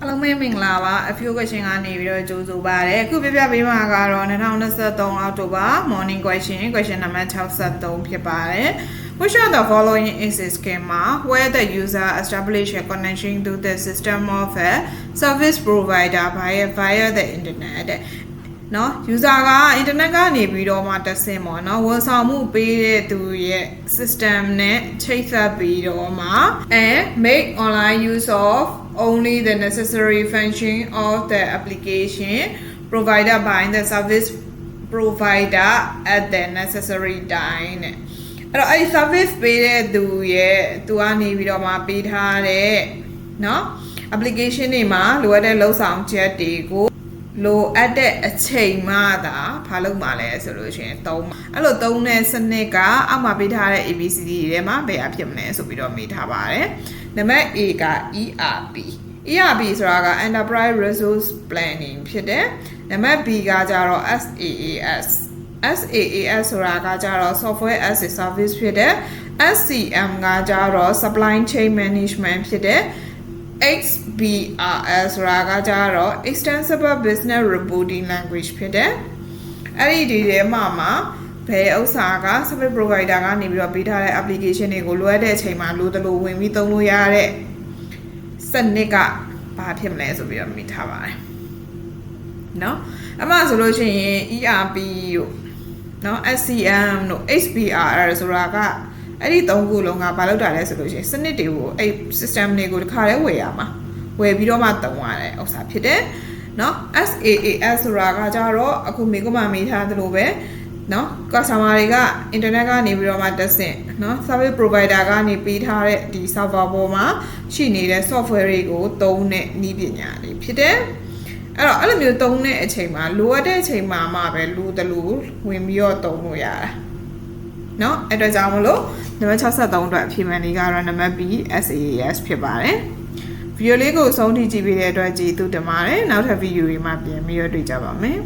အားလုံးပဲမင်္ဂလာပါအဖြိုး question ကနေပြီးတော့ကြိုးဆိုပါရစေအခုပြပြပေးမှာကတော့2023အောက်တိုဘာ morning question question number 63ဖြစ်ပါတယ် Which of the following is a schema where the user establish a connection to the system of a service provider via via the internet တဲ့ နော် user က internet ကနေပြီးတော့မှတက်ဆင်ပေါ့နော်ဝန်ဆောင်မှုပေးတဲ့သူရဲ့ system နဲ့ချိတ်ဆက်ပြီးတော့မှ and make online use of only the necessary function of the application provided by the service provider at the necessary time တဲ့အဲ့တော့အဲ့ဒီ service ပေးတဲ့သူရဲ့သူကနေပြီးတော့မှပေးထားတဲ့เนาะ application တွေမှာလိုအပ်တဲ့လုံဆောင်ချက်တွေကို လိုအပ်တဲ့အချိန်မှသာဘာလုပ်မှာလဲဆိုလို့ရှိရင်သုံးမှာအဲ့လိုသုံးတဲ့စနစ်ကအောက်မှာပေးထားတဲ့ ABCD တွေထဲမှာဘယ်အဖြစ်မလဲဆိုပြီးတော့မေးထားပါတယ်နံပါတ် A က ERP ERP ဆိုတာက Enterprise Resource Planning ဖြစ်တယ်နံပါတ် B ကကြတော့ SaaS SaaS ဆိုတာကကြတော့ Software as a Service ဖြစ်တယ် SCM ကကြတော့ Supply Chain Management ဖြစ်တယ် XBRL ဆိုတာကကြတော့ Extensible Business Reporting Language ဖြစ်တယ်အဲ့ဒီဒီထဲမှာမှာဘယ်ဥစ္စာက service provider ကနေပြီးတော့ပေးထားတဲ့ application တွေကိုလိုအပ်တဲ့အချိန်မှာလိုသလိုဝင်ပြီးသုံးလို့ရတဲ့စနစ်ကဘာဖြစ်မလဲဆိုပြီးတော့မိထားပါတယ်เนาะအမှဆိုလို့ရှိရင် ERP တို့เนาะ SCM တို့ HBRL ဆိုတာက အဲ့ဒီသုံးခုလုံးကဘာလုပ်တာလဲဆိုလို့ရှိရင်စနစ်တွေကိုအဲ့ system တွေကိုတစ်ခါတည်းဝယ်ရမှာဝယ်ပြီးတော့မှသုံးရတဲ့ဥစ္စာဖြစ်တယ်เนาะ SaaS ဆိုတာကကြတော့အခုမိကမမေးထားသလိုပဲเนาะ customer တွေက internet ကနေပြီးတော့မှတက်ဆင့်เนาะ service provider ကနေပေးထားတဲ့ဒီ server ပေါ်မှာရှိနေတဲ့ software တွေကိုသုံးတဲ့နည်းပညာတွေဖြစ်တယ်အဲ့တော့အဲ့လိုမျိုးသုံးတဲ့အချိန်မှာလိုအပ်တဲ့အချိန်မှာမှပဲလူတလူဝင်ပြီးတော့သုံးလို့ရတာ เนาะအဲ့တော့ကြောင့်မလို့နံပါတ်63အတွက်အဖြေမှန်လေးကတော့နံပါတ် B SaaS ဖြစ်ပါတယ်ဗီဒီယိုလေးကိုအဆုံးထိကြည့်ပေးတဲ့အတွက်ကျေးဇူးတင်ပါတယ်နောက်ထပ်ဗီဒီယိုတွေမှာပြန်ပြီးတော့တွေ့ကြပါမယ်